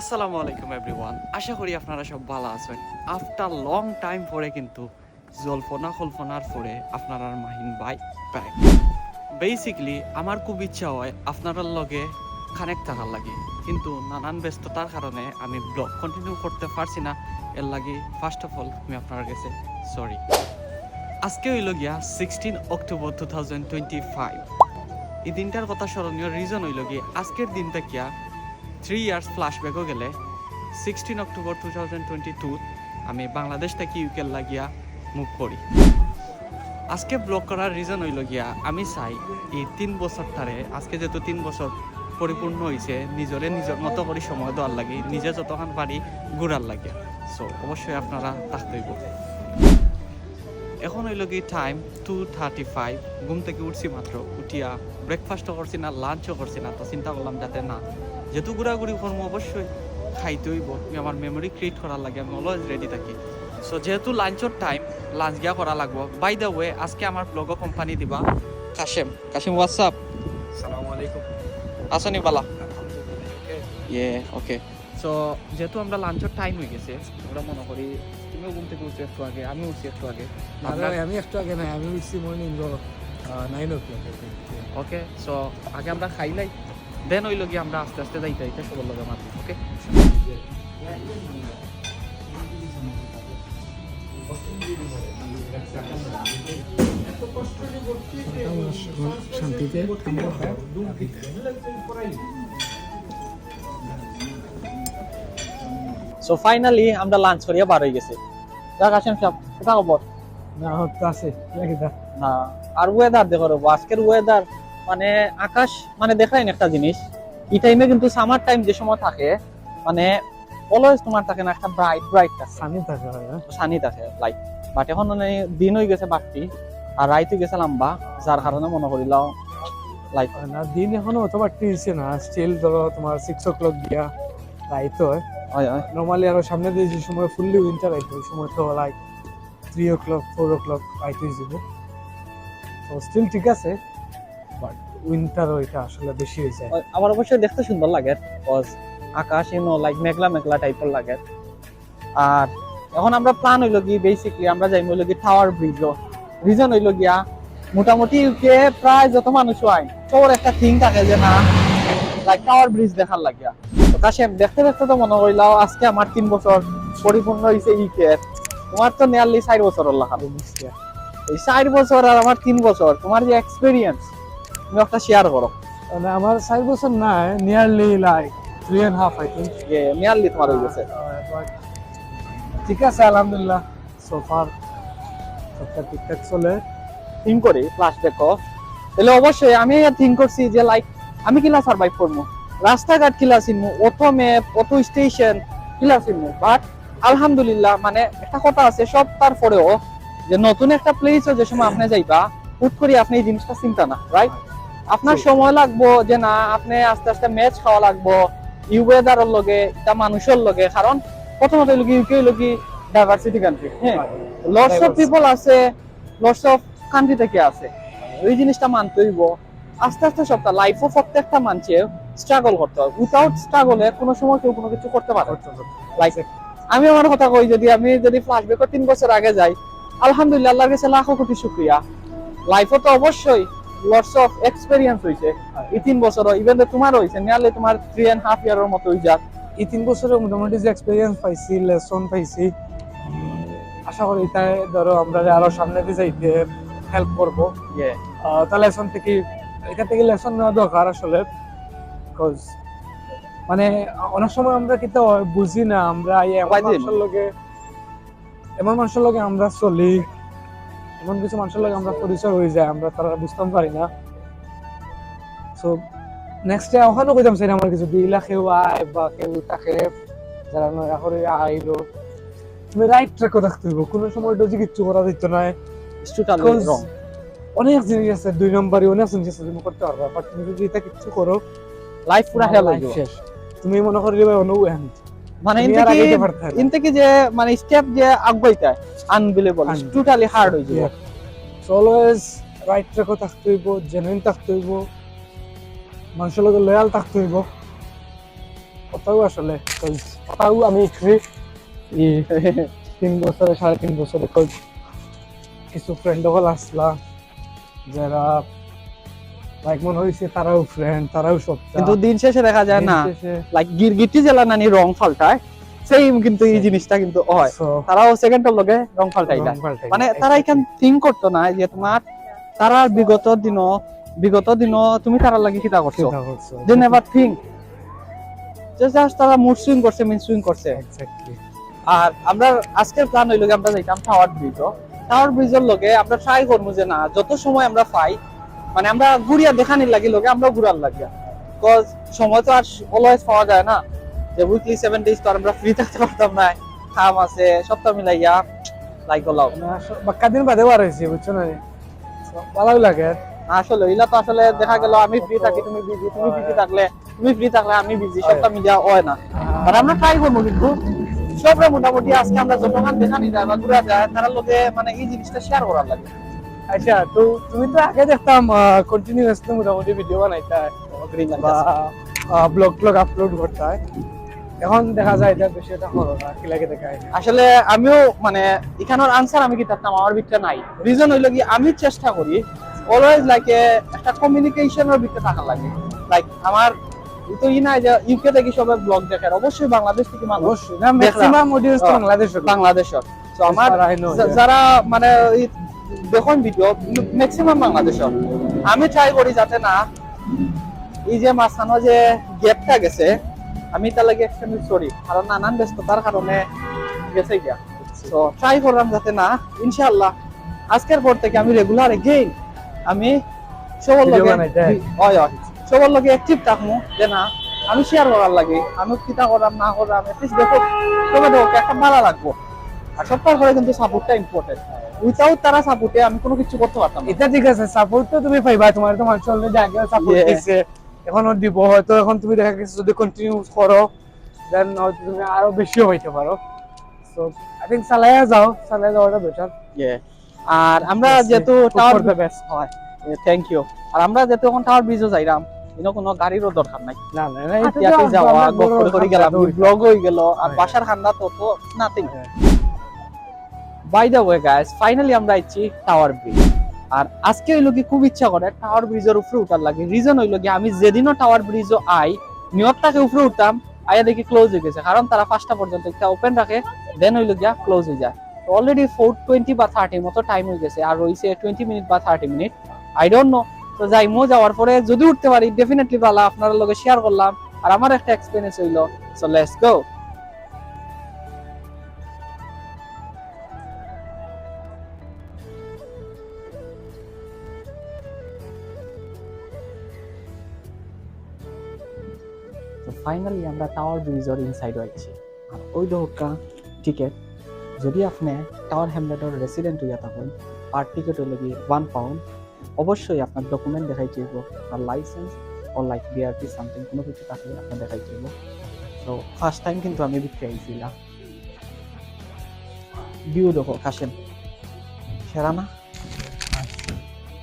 আসসালামু আলাইকুম এভরিওয়ান আশা করি আপনারা সব ভালো আছেন। আফটার লং টাইম পরে কিন্তু জল্পনা কল্পনার পরে আপনারা মাহিন বাই ব্যাক বেসিকলি আমার খুব ইচ্ছা হয় আপনার লগে কানেক্ট থাকার লাগে। কিন্তু নানান ব্যস্ততার কারণে আমি ব্লগ কন্টিনিউ করতে পারছি না। এর লাগে ফার্স্ট অফ অল আমি আপনার কাছে সরি আজকে হইল গিয়া sixteen October two thousand twenty five এই দিনটার কথা স্মরণীয় রিজন হইল গিয়ে আজকের দিনটা কিয়া থ্রি ইয়ার্স ফ্ল্যাশব্যাকও গেলে sixteen October two thousand twenty two আমি বাংলাদেশ থেকে ইউকের লাগিয়া মুভ করি। আজকে ব্লগ করার রিজন হইল গিয়া, আমি চাই এই তিন বছর তারে আজকে যেহেতু তিন বছর পরিপূর্ণ হয়েছে নিজরে নিজের মতো করে সময় দেওয়ার লাগে, নিজে যতক্ষণ পারি ঘুরার লাগে। সো অবশ্যই আপনারা থাকতে হইব। এখন হইল কি টাইম টু থার্টি ফাইভ ঘুম থেকে উঠছি মাত্র, উঠিয়া ব্রেকফাস্টও করছি না লাঞ্চও করছি না, তো চিন্তা করলাম যাতে না যেহেতু ঘোরাঘুরি করব অবশ্যই। খাইতে হইব আমি আমার মেমোরি ক্রিয়েট করার লাগে আমি অলওয়েজ রেডি থাকি। সো যেহেতু লাঞ্চর টাইম লাঞ্চ গিয়া করা লাগবো। বাই দ্য ওয়ে আজকে আমার ব্লগও কোম্পানি দিবা। কাশেম কাশেম হোয়াটসঅ্যাপ সালামু আলাইকুম। আসনি বালা ইয়ে ওকে সো যেহেতু আমরা লাঞ্চের টাইম হয়ে গেছে আমরা মনে করি তুমিও ঘুম থেকে উঠছো একটু আগে আমি উঠছি একটু আগে। আমি একটু আগে নাই আমি উঠছি morning nine o'clock okay so আগে আমরা খাই খাইলাই দেন ওই লগে আমরা আস্তে আস্তে যাইতে যাইতে সবার লগে মাত্র ওকে শান্তিতে সো ফাইনালি আমরা লাঞ্চ করিয়া বার হয়ে গেছে। দেখ আসেন সব। কোথা খবর? না তো আছে। না আর ওয়েদার দেখো রবো আজকের ওয়েদার মানে আকাশ মানে দেখাই না একটা জিনিস। এই টাইমে কিন্তু সামার টাইম যে সময় থাকে মানে অলওয়েজ তোমার থাকে না একটা ব্রাইট ব্রাইট থাকে সানি থাকে? সানি থাকে লাইট বাট এখন মানে দিন হয়ে গেছে বাড়তি আর রাইত গেছে লম্বা যার কারণে মনে করিলাম লাইট না দিন এখনও অত বাড়তি হয়েছে না। স্টিল ধরো তোমার সিক্স ও ক্লক দিয়া রাইত হয়। নর্মালি আরও সামনে দিয়ে যে সময় ফুললি উইন্টার রাইত ওই সময় তো like three o'clock four o'clock হয়ে যাব। তো স্টিল ঠিক আছে। উইন্টার ওইটা আসলে বেশি হয়ে যায়। আমার অবশ্যই দেখতে সুন্দর লাগে কজ আকাশ ইউনো লাইক মেঘলা মেঘলা টাইপের লাগে। আর এখন আমরা প্ল্যান হইল কি বেসিকলি আমরা যাই হইল কি টাওয়ার ব্রিজ রিজন হইল গিয়া মোটামুটি ইউকে প্রায় যত মানুষ হয় সবার একটা থিং থাকে যে না লাইক টাওয়ার ব্রিজ দেখার লাগিয়া তো কাশেম দেখতে দেখতে তো মনে করিলাও আজকে আমার তিন বছর পরিপূর্ণ হয়েছে ইউকে তোমার তো নিয়ারলি চার বছর লাখা এই চার বছর আর আমার তিন বছর তোমার যে এক্সপিরিয়েন্স তুমি একটা শেয়ার করো। মানে আমার চার বছর নাই nearly like three and half I think nearly তোমার হয়ে গেছে। ঠিক আছে আলহামদুলিল্লাহ সোফার সবটা ঠিকঠাক চলে। থিঙ্ক করি ফ্লাশ দেখো তাহলে অবশ্যই আমি থিঙ্ক করছি যে লাইক আমি কিলা সার্ভাইভ করব। রাস্তাঘাট কিলা চিনবো অত ম্যাপ অত স্টেশন কিলা চিনবো। বাট আলহামদুলিল্লাহ মানে একটা কথা আছে সব তারপরেও যে নতুন একটা প্লেস যে সময় আপনি যাইবা হুট করে আপনি এই জিনিসটা চিন্তা না রাইট আপনার সময় লাগবো যে না আপনি আস্তে আস্তে ম্যাচ খাওয়া লাগবো। ইউয়েদারের লগে এটা মানুষের লগে কারণ প্রথমত হইল ইউকে হইল কি ডাইভার্সিটি কান্ট্রি হ্যাঁ? লটস অফ পিপল আছে লটস অফ কান্ট্রি থেকে আছে। ওই জিনিসটা মানতে হইব। আস্তে আস্তে সবটা লাইফও প্রত্যেকটা মানুষে স্ট্রাগল করতে হয় উইথাউট স্ট্রাগলে কোনো সময় কেউ কোনো কিছু করতে পারে লাইক আমি আমার কথা কই যদি আমি যদি ফ্ল্যাশব্যাকও তিন বছর আগে যাই আলহামদুলিল্লাহ আল্লাহর কাছে লাখো কোটি শুক্রিয়া। লাইফও তো অবশ্যই। লটস অফ এক্সপেরিয়েন্স হইছে। এই তিন বছর ইভেন তোমার হইছে নিয়ারলি তোমার থ্রি এন্ড হাফ ইয়ারের মতো হই যাক এই তিন বছরে মোটামুটি যে এক্সপিরিয়েন্স পাইছি লেসন পাইছি আশা করি তাই ধরো আমরা আরও সামনে দিয়ে যাইতে হেল্প করব। আহ, তা লেসন থেকে এখান থেকে লেসন নেওয়া দরকার আসলে। বিকজ মানে অনেক সময় আমরা কিন্তু বুঝি না আমরা এমন মানুষের লগে এমন মানুষের লগে আমরা চলি। এমন কিছু মানুষের লগে আমরা পরিচয় হয়ে যায় আমরা তারা বুঝতাম পারি না। সো নেক্সট ডে ওখানে কইতাম স্যার আমার কিছু দিলা কেউ আয় বা কেউ তাকে যারা নয়া করে আইলো। তুমি রাইট ট্র্যাকও থাকতে হইব। কোনো সময় ডজি কিচ্ছু করা দিত না। অনেক জিনিস আছে দুই নম্বরই অনেক জিনিস আছে তুমি করতে পারবা। বাট তুমি যদি এটা কিছু করো লাইফ পুরা হয়ে শেষ। তুমি মনে করে অনু এন্ড মানে ইনতে যে মানে স্টেপ যে আগাইতে আনবিলিভেবল. টোটালি হার্ড হয়ে যাবে অলওয়েজ রাইট ট্র্যাকও থাকতে হইব জেনুইন থাকতে হইব মানুষের লগে লয়াল থাকতে হইব। কথাও আসলে কথাও আমি এই তিন বছরে সাড়ে তিন বছরে কিছু ফ্রেন্ড হল আসলা যারা লাইক মনে হয়েছে তারাও ফ্রেন্ড তারাও সব কিন্তু দিন শেষে দেখা যায় না লাইক গিরগিটি জেলা নানি রং ফাল্টায়। সেম কিন্তু এই জিনিসটা কিন্তু হয়। তারাও সেকেন্ডের লগে রং ফাল্টাই মানে তারা এখান থিঙ্ক করতো না যে তোমার তারা বিগত দিন বিগত দিন তুমি তারা লাগি কিতা করছ। দে নেভার থিঙ্ক জাস্ট তারা মুড সুইং করছে মিন সুইং করছে। আর আমরা আজকের প্ল্যান হইল আমরা যাইতাম টাওয়ার ব্রিজ টাওয়ার ব্রিজের লগে আমরা ট্রাই করব যে না যত সময় আমরা পাই মানে আমরা ঘুরিয়া দেখানির লাগি লগে আমরা ঘুরার লাগিয়া। বিকজ সময় তো আর অলওয়েজ পাওয়া যায় না। যে উইকলি সেভেন ডেজ তো আমরা ফ্রি থাকতে পারতাম না। কাম আছে সপ্তাহ মিলাইয়া লাইক গলাও। বাক্কা দিন বাদে বার হয়েছে বুঝছ না ভালোই লাগে। আসলে ইলা তো আসলে দেখা গেল আমি ফ্রি থাকি তুমি বিজি তুমি বিজি থাকলে তুমি ফ্রি থাকলে আমি বিজি সপ্তাহ মিলিয়া হয় না। আর আমরা ট্রাই করব কিন্তু সবরা মোটামুটি আজকে আমরা যতক্ষণ দেখানি যায় বা ঘুরা যায় তার লগে মানে এই জিনিসটা শেয়ার করার লাগে। আচ্ছা তো তুমি তো আগে দেখতাম কন্টিনিউয়াসলি মোটামুটি ভিডিও বানাইতা ব্লগ ব্লগ আপলোড করতে। এখন দেখা যায় এটা বেশি এটা হলো না কি লাগে আসলে আমিও মানে এখানের আনসার আমি কি থাকতাম আমার ভিতরে নাই। রিজন হইল কি আমি চেষ্টা করি অলওয়েজ লাইক একটা কমিউনিকেশনের ভিতরে থাকা লাগে। লাইক আমার তো ই নাই যে ইউকে থেকে সবাই ব্লগ দেখেন অবশ্যই বাংলাদেশ থেকে মানুষ ম্যাক্সিমাম অডিয়েন্স হ্যাঁ। বাংলাদেশের তো আমার As far I know, যা- yeah. যারা মানে ভিডিও ম্যাক্সিমাম আমি ট্রাই করি যাতে না এই যে মাঝখানে যে গ্যাপটা গেছে আমি তার লাগে এক্সটেন্ড সরি কারণ নানান ব্যস্ততার কারণে গেছে গিয়া। তো ট্রাই করলাম যাতে না ইনশাআল্লাহ। আজকের পর থেকে আমি রেগুলার এগেইন আমি সবার লগে। হয় হয়। সবার লগে অ্যাক্টিভ থাকমু যে না আমি শেয়ার করার লাগে। আমি কিতা করাম না করাম এটলিস্ট দেখো তবে দেখো একটা ভালো লাগবো। আর সবটার পরে কিন্তু সাপোর্টটা ইম্পর্টেন্ট উইথাউট তারা সাপোর্টে আমি কোনো কিছু করতে পারতাম এটা ঠিক আছে সাপোর্ট তো তুমি পাইবা তোমার তো মানুষ অলরেডি আগে সাপোর্ট দিছে। এখনও দিব হয়তো এখন তুমি দেখা গেছে যদি কন্টিনিউ করো দেন হয়তো তুমি আরও বেশিও হইতে পারো। সো আই থিংক চালাইয়া যাও চালাই যাওয়াটা বেটার আর আমরা যেহেতু টাওয়ার the হয়। থ্যাংক ইউ আর আমরা যেহেতু এখন টাওয়ার ব্রিজও যাইরাম কোনো কোনো গাড়িরও দরকার নাই। না না হাতিয়াতে যাওয়া গপ করে গেলাম ব্লগ হয়ে গেল আর হ্যাঁ। বাসার খান্দা তো তো নাথিং হ্যাঁ। By the way guys finally আমরা আইছি টাওয়ার ব্রিজ আর আজকে হইল কি খুব ইচ্ছা করে টাওয়ার ব্রিজের উপরে উঠার লাগে। রিজন হইল কি, আমি যেদিনও টাওয়ার ব্রিজও আই নিয়তটাকে উপরে উঠতাম, আয়া দেখি ক্লোজ হয়ে গেছে। কারণ তারা পাঁচটা পর্যন্ত একটা ওপেন রাখে দেন হইল গিয়া ক্লোজ হয়ে যায়। অলরেডি ফোর টোয়েন্টি বা থার্টির মতো টাইম হয়ে গেছে, আর রয়েছে টোয়েন্টি মিনিট বা thirty minute I don't know তো যাই, মো যাওয়ার পরে যদি উঠতে পারি ডেফিনেটলি ভালো আপনার লগে শেয়ার করলাম। আর আমার একটা এক্সপিরিয়েন্স হইল। সো লেটস গো ফাইনালি আমরা টাওয়ার ব্রিজের ইনসাইড আইছি। আর ওই দোকা টিকেট যদি আপনি টাওয়ার হ্যামলেটের রেসিডেন্ট হইয়া থাকুন আর টিকেট হইলে গিয়ে ওয়ান পাউন্ড অবশ্যই আপনার ডকুমেন্ট দেখাই চাইব আর লাইসেন্স ও লাইক বিআরটি সামথিং কোনো কিছু থাকলে আপনার দেখাই চাইব। তো ফার্স্ট টাইম কিন্তু আমি বিক্রি আইছিলাম। ভিউ দেখো, কাশেম। সেরা না?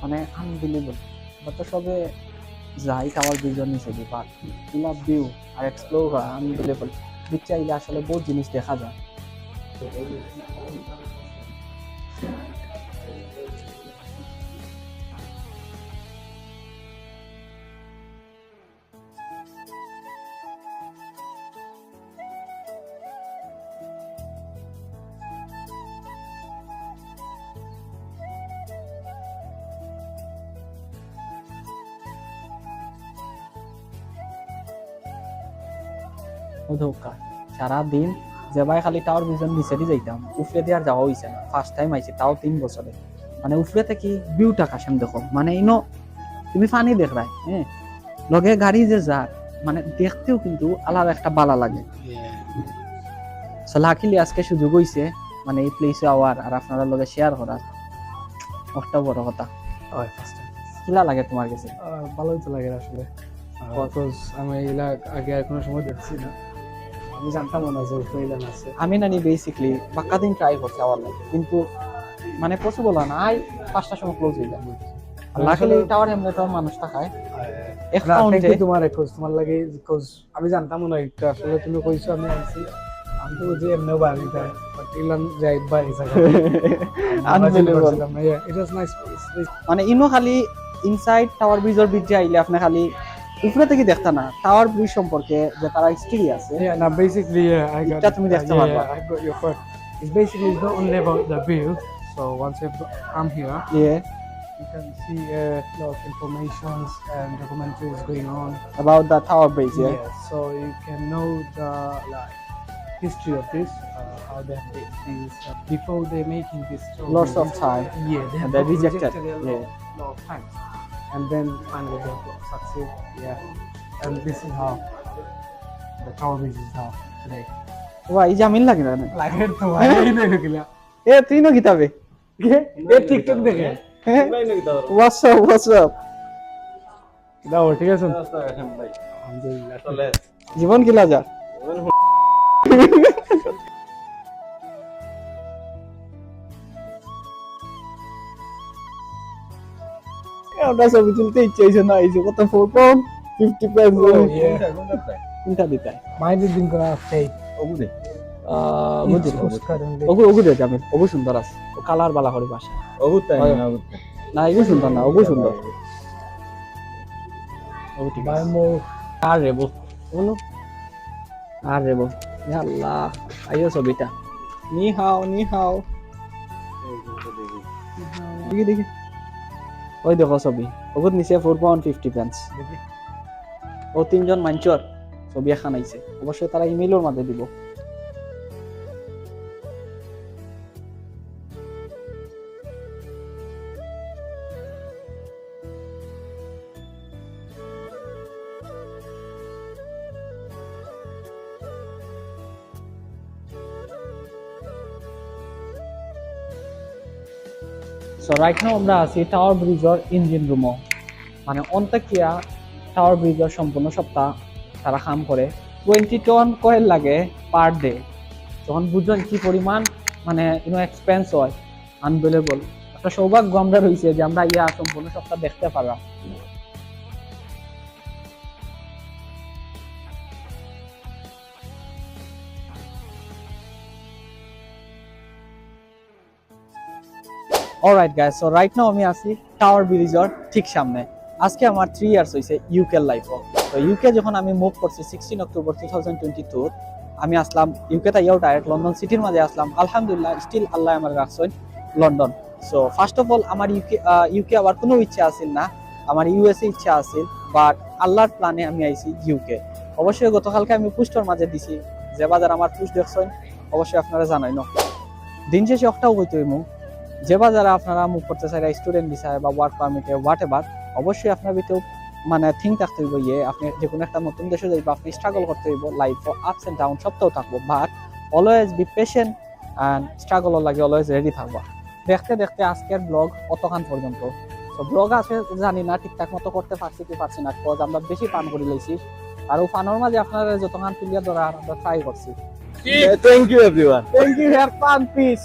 মানে আনবিলিবল বা তো সবে যাই টাওয়ার ব্রিজের নিচে দিয়ে বাট ভিউ আর এক্সপ্লোর করা আনবিলিবল বিচ্ছে আইলে আসলে বহুত জিনিস দেখা যায়। ধোকা সারাদিন ভাই খালি টাওয়ার ভিজন নিচে দিয়ে যাইতাম। উফরে দিয়ে আর যাওয়া হইছে না। ফার্স্ট টাইম আইছে তাও তিন বছরে। মানে উফরে থেকে ভিউটা কাশাম দেখো মানে ইনো তুমি ফানি দেখ রায় হ্যাঁ লগে গাড়ি যে যা মানে দেখতেও কিন্তু আলাদা একটা বালা লাগে। সো লাকিলি আজকে সুযোগ হইছে মানে এই প্লেসে আওয়ার আর আপনারা লগে শেয়ার করার। একটা বড় কথা। কিলা লাগে তোমার কাছে? ভালোই তো লাগে আসলে। আমি এগুলা আগে আর কোনো সময় দেখছি না। আমি জানতাম না যে ফ্রিল্যান্স আছে। আমি নানি বেসিকলি বাক্কা দিন ট্রাই করছি আমার লাগে কিন্তু মানে পসিবল না। আই পাঁচটার সময় ক্লোজ হয়ে যায়। লাকিলি টাওয়ার এমনি তো মানুষ থাকায় এক তোমার খোঁজ তোমার লাগে খোঁজ আমি জানতাম না একটু আসলে তুমি কইছো আমি আনছি। আমি তো বুঝি এমনিও বাড়ি যায় বাট ইলান যাই বাড়ি যায়। Unbelievable. ইট ওয়াজ নাইস মানে ইনো খালি ইনসাইড টাওয়ার ব্রিজের ব্রিজে আইলে আপনি খালি উপরে থেকে দেখতা না টাওয়ার ব্রিজ সম্পর্কে যে তারা হিস্ট্রি আছে Yeah, now basically, yeah, I got. এটা তুমি দেখতে yeah, পারবা। yeah, I got your point. It's basically it's not only about the view. So once you come here, ইয়ে you can see a lot of informations and documentaries going on. about the tower bridge yeah Yes, so you can know the like history of this, uh, how they have did this uh, before they making this. story. Lots of time. Yeah, they have they got rejected, a lot, yeah. lot of times, and then finally they have succeed. Yeah, and this is how the tower bridge is now today. ওয়া এই জামিন লাগে না Like it to I know gila. এ তুই না কিতাবে এ TikTok দেখে হ্যাঁ হোয়াটস আপ হোয়াটস আপ দাও ঠিক আছে আলহামদুলিল্লাহ জীবন কিলা যা আমরা ছবি তুলতে ইচ্ছে হয়েছে না এই যে কত four pound fifty pound Oh, yeah. কোনটা দিতে? মাইন্ডের দিন করা ওগুদে ওগু ওগুদে ওগু সুন্দর আছে। ও কালার বালা করে বাসা। না এগু সুন্দর না ওগু সুন্দর। ওগু ঠিক আছে। আর রেবো। বলো। আর রেবো। আল্লাহ আইও ছবিটা। নি হাও নি হাও দেখি দেখি। ওই দেখো ছবি। ওগুত নিচে ফোর পাউন্ড ফিফটি পেন্স ও তিনজন মাঞ্চর ছবি এখন আইছে। অবশ্যই তারা ইমেইলের মাঝে দিব। সো রাইট নাও আমরা আছি টাওয়ার ব্রিজের ইঞ্জিন রুমও মানে অন্তকিয়া টাওয়ার ব্রিজের সম্পূর্ণ সপ্তাহ তারা কাম করে টোয়েন্টি টন কয়েল লাগে পার ডে তখন বুঝবেন কি পরিমাণ মানে ইউনো এক্সপেন্স হয়। আনবেলেবল একটা সৌভাগ্য আমরা রয়েছে যে আমরা ইয়া সম্পূর্ণ সপ্তাহ দেখতে পারলাম। Alright guys so right now আমি আছি টাওয়ার ব্রিজের ঠিক সামনে। আজকে আমার থ্রি ইয়ার্স হয়েছে ইউকে লাইফও তো ইউকে যখন আমি মুভ করছি sixteen October two thousand twenty two আমি আসলাম ইউকে তাইয়াও ডাইরেক্ট লন্ডন সিটির মাঝে আসলাম। আলহামদুলিল্লাহ স্টিল আল্লাহ আমার রাখছেন London so first of all আমার ইউকে ইউকে আবার কোনো ইচ্ছা আছিল না। আমার ইউএসএ ইচ্ছা আছিল বাট আল্লাহর প্ল্যানে আমি আইছি ইউকে অবশ্যই গতকালকে আমি পুস্টর মাঝে দিছি। যে বাজার আমার পুষ্ট দেখছেন, অবশ্যই আপনারা জানাই ন দিন শেষে একটাও হইতে মু যে বাজারে আপনারা মুভ করতে চাই স্টুডেন্ট ভিসায় বা ওয়ার্ক পারমিটে হোয়াট এভার অবশ্যই আপনার ভিতরে মানে থিঙ্ক থাকতে হইব ইয়ে আপনি যে কোনো একটা নতুন দেশে যাইব আপনি স্ট্রাগল করতে হইব লাইফ আপস এন্ড ডাউন সবটাও থাকব but always be patient and স্ট্রাগলও লাগে অলওয়েজ রেডি থাকবা। দেখতে দেখতে আজকের ব্লগ অতখান পর্যন্ত? তো ব্লগ আছে জানি না ঠিকঠাক মতো করতে পারছি কি পারছি না কজ আমরা বেশি পান করে লইছি। আর ও পানোর মাঝে আপনারা যতখান তুলিয়া ধরা আমরা ট্রাই করছি। Thank you, everyone. Thank you hair পান পিস